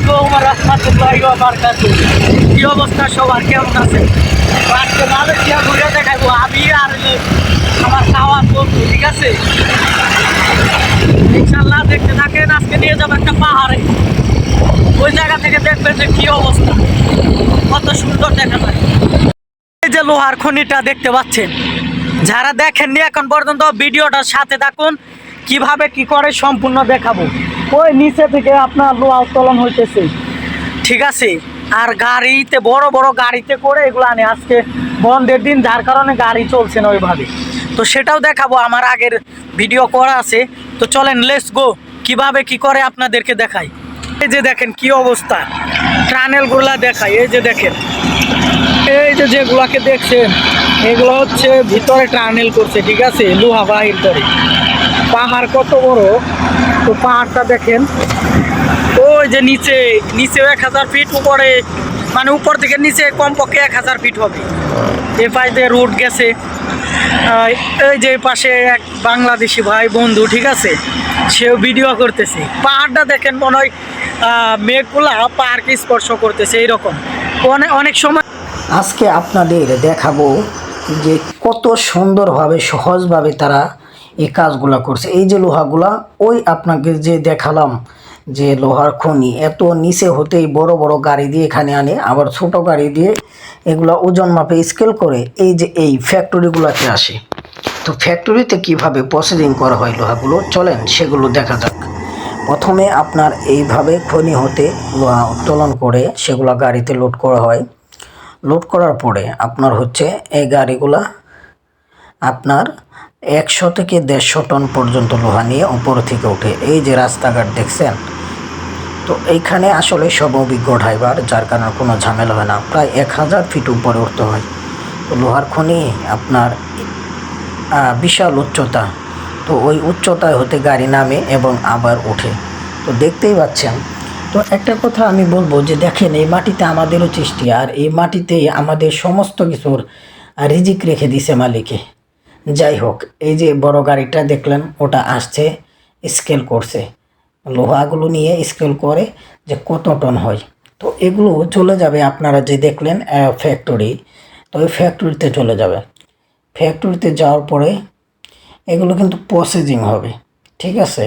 আলাইকুম রহমতুল্লাহি ওয়া বারাকাতুহু। কি অবস্থা সবার? কেমন আছে আজকে মালয়েশিয়া ঘুরে দেখাবো। আমি আর আমার খাওয়া বন্ধু, ঠিক আছে? ইনশাল্লাহ দেখতে থাকেন, আজকে নিয়ে যাব একটা পাহাড়ে। ওই জায়গা থেকে দেখবেন যে কি অবস্থা। কত সুন্দর দেখা যায়। এই যে লোহার খনিটা দেখতে পাচ্ছেন। যারা দেখেননি এখন পর্যন্ত ভিডিওটার সাথে থাকুন। কীভাবে কি করে সম্পূর্ণ দেখাবো। ওই নিচে থেকে আপনার লোহা উত্তোলন হইতেছে। ঠিক আছে। আর গাড়িতে, বড় বড় গাড়িতে করে এগুলো আনে। আজকে বন্ধের দিন, যার কারণে গাড়ি চলছে না ওইভাবে। তো সেটাও দেখাবো, আমার আগের ভিডিও করা আছে। তো চলেন লেটস গো কীভাবে, কি করে আপনাদেরকে দেখাই। এই যে দেখেন, কি অবস্থা। টানেলগুলা দেখাই, এই যে দেখেন। এই যে যেগুলাকে দেখছেন, এগুলো হচ্ছে ভিতরে টানেল করছে, ঠিক আছে? লোহা বাহির করে। পাহাড় কত বড়? তো পাহাড়টা দেখেন। ওই যে নিচে নিচে এক হাজার ফিট উপরে মানে উপর থেকে নিচে কমপক্ষে এক হাজার ফিট হবে। এ পাশ দিয়ে রুট গেছে। এই যে পাশে এক বাংলাদেশি ভাই বন্ধু, ঠিক আছে? সেও ভিডিও করতেছে। পাহাড়টা দেখেন, মনে হয় মেঘগুলা পাহাড়কে স্পর্শ করতেছে, এইরকম। অনেক অনেক সময় আজকে আপনাদের দেখাবো যে কত সুন্দরভাবে, সহজভাবে তারা এই কাজগুলা করছে। এই যে লোহাগুলা, ওই আপনাকে যে দেখালাম যে লোহার খনি, এত নিচে হতেই বড় বড় গাড়ি দিয়ে এখানে আনে, আবার ছোট গাড়ি দিয়ে এগুলা ওজন মাপে স্কেল করে এই যে এই ফ্যাক্টরিগুলোতে আসে। তো ফ্যাক্টরিতে কীভাবে প্রসেসিং করা হয় লোহাগুলো? চলেন সেগুলো দেখা যাক। প্রথমে আপনার এইভাবে খনি হতে লোহা উত্তোলন করে সেগুলো গাড়িতে লোড করা হয়। লোড করার পরে আপনার হচ্ছে এই গাড়িগুলা আপনার একশো থেকে দেড়শো টন পর্যন্ত লোহা নিয়ে উপর থেকে ওঠে এই যে রাস্তাঘাট দেখছেন, তো এইখানে আসলে সব অভিজ্ঞ ড্রাইভার যার কারণে কোনো ঝামেলা হয় না। প্রায় এক হাজার ফিট উপরে উঠতে হয়। তো লোহার খনি আপনার বিশাল উচ্চতা। তো ওই উচ্চতায় হতে গাড়ি নামে এবং আবার ওঠে। তো দেখতেই পাচ্ছেন। তো একটা কথা আমি বলব যে দেখেন, এই মাটিতে আমাদেরও সৃষ্টি। আর এই মাটিতে আমাদের সমস্ত কিছুর রিজিক রেখে দিছে মালিকে। যাই হোক এই যে বড় গাড়িটা দেখলেন, ওটা আসছে স্কেল করছে। লোহাগুলো নিয়ে স্কেল করে যে কত টন হয়। তো এগুলো চলে যাবে, আপনারা যে দেখলেন ফ্যাক্টরি তো ওই ফ্যাক্টরিতে চলে যাবে। ফ্যাক্টরিতে যাওয়ার পরে এগুলো কিন্তু প্রসেসিং হবে, ঠিক আছে?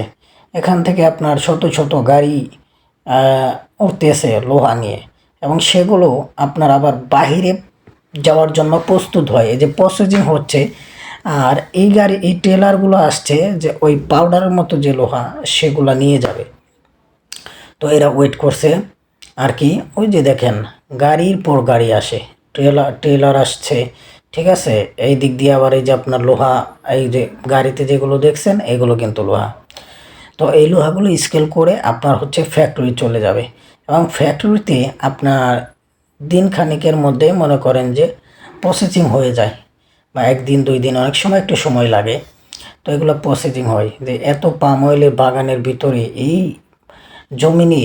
এখান থেকে আপনার ছোট ছোট গাড়ি উঠতেছে লোহা নিয়ে। এবং সেগুলো আপনার আবার বাহিরে যাওয়ার জন্য প্রস্তুত হয়। এই যে প্রসেসিং হচ্ছে আর এই গাড়ি, এই ট্রেলারগুলো আসছে যে ওই পাউডারের মতো যে লোহা সেগুলো নিয়ে যাবে। তো এরা ওয়েট করছে। আর কি, ওই যে দেখেন, গাড়ির পর গাড়ি আসে। ট্রেলার ট্রেলার আসছে, ঠিক আছে? এই দিক দিয়ে আবার এই যে আপনার লোহা, এই যে গাড়িতে যেগুলো দেখছেন, এগুলো কিন্তু লোহা। তো এই লোহাগুলো স্কেল করে আপনার হচ্ছে ফ্যাক্টরি চলে যাবে। এবং ফ্যাক্টরিতে আপনার দিন খানিকের মধ্যে মনে করেন যে প্রসেসিং হয়ে যায়। বা একদিন, দুই দিন, অনেক সময় একটু সময় লাগে। তো এগুলো প্রসেসিং হয়। যে এত পাম অয়েলের বাগানের ভিতরে এই জমিনে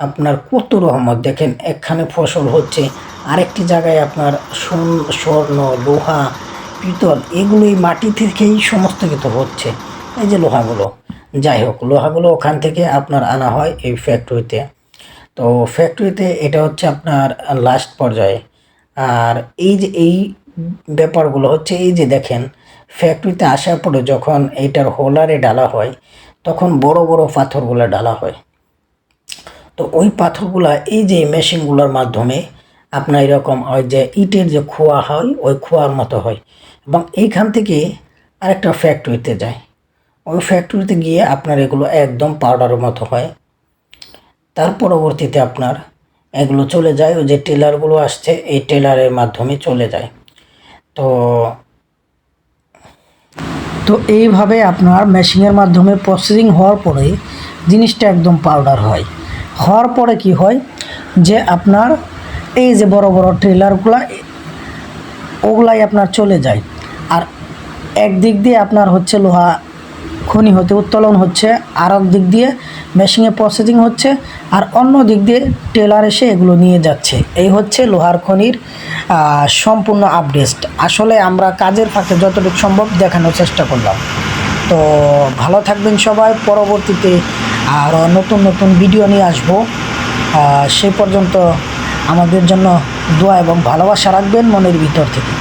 আপনার কত রহমত। দেখেন, একখানে ফসল হচ্ছে, আরেকটি জায়গায় আপনার সোন স্বর্ণ, লোহা, পিতল এগুলো এই মাটি থেকেই সমস্ত কিছু হচ্ছে। এই যে লোহাগুলো। যাই হোক, লোহাগুলো ওখান থেকে আপনার আনা হয় এই ফ্যাক্টরিতে তো ফ্যাক্টরিতে এটা হচ্ছে আপনার লাস্ট পর্যায়ে। আর এই যে এই ব্যাপারগুলো হচ্ছে এই যে দেখেন ফ্যাক্টরিতে আসার পরে যখন এইটার হোলারে ডালা হয়, তখন বড় বড় পাথরগুলো ডালা হয়। তো ওই পাথরগুলা, এই যে মেশিনগুলোর মাধ্যমে আপনার এরকম ওই যে ইটের যে খোয়া হয়, ওই খোয়ার মতো হয়। এবং এইখান থেকে আরেকটা ফ্যাক্টরিতে যায়। ওই ফ্যাক্টরিতে গিয়ে আপনার এগুলো একদম পাউডারের মতো হয়। তার পরবর্তীতে আপনার এগুলো চলে যায়, ওই যে টেলারগুলো আসছে, এই টেলারের মাধ্যমে চলে যায়। তো তো এইভাবে আপনার মেশিনের মাধ্যমে প্রসেসিং হওয়ার পরে জিনিসটা একদম পাউডার হয়। হওয়ার পরে কি হয়? যে আপনার এই যে বড় বড় ট্রেলারগুলা ওগুলাই আপনার চলে যায়। আর একদিক দিয়ে আপনার হচ্ছে লোহা খনি হতে উত্তোলন হচ্ছে, আর দিক দিয়ে মেশিনে প্রসেসিং হচ্ছে, আর অন্য দিক দিয়ে টেলার এসে এগুলো নিয়ে যাচ্ছে। এই হচ্ছে লোহার খনির সম্পূর্ণ আপডেট আসলে আমরা কাজের ফাঁকে যতটুকু সম্ভব দেখানোর চেষ্টা করলাম। তো ভালো থাকবেন সবাই, পরবর্তীতে আরও নতুন নতুন ভিডিও নিয়ে আসব। সে পর্যন্ত আমাদের জন্য দোয়া এবং ভালোবাসা রাখবেন মনের ভিতর থেকে।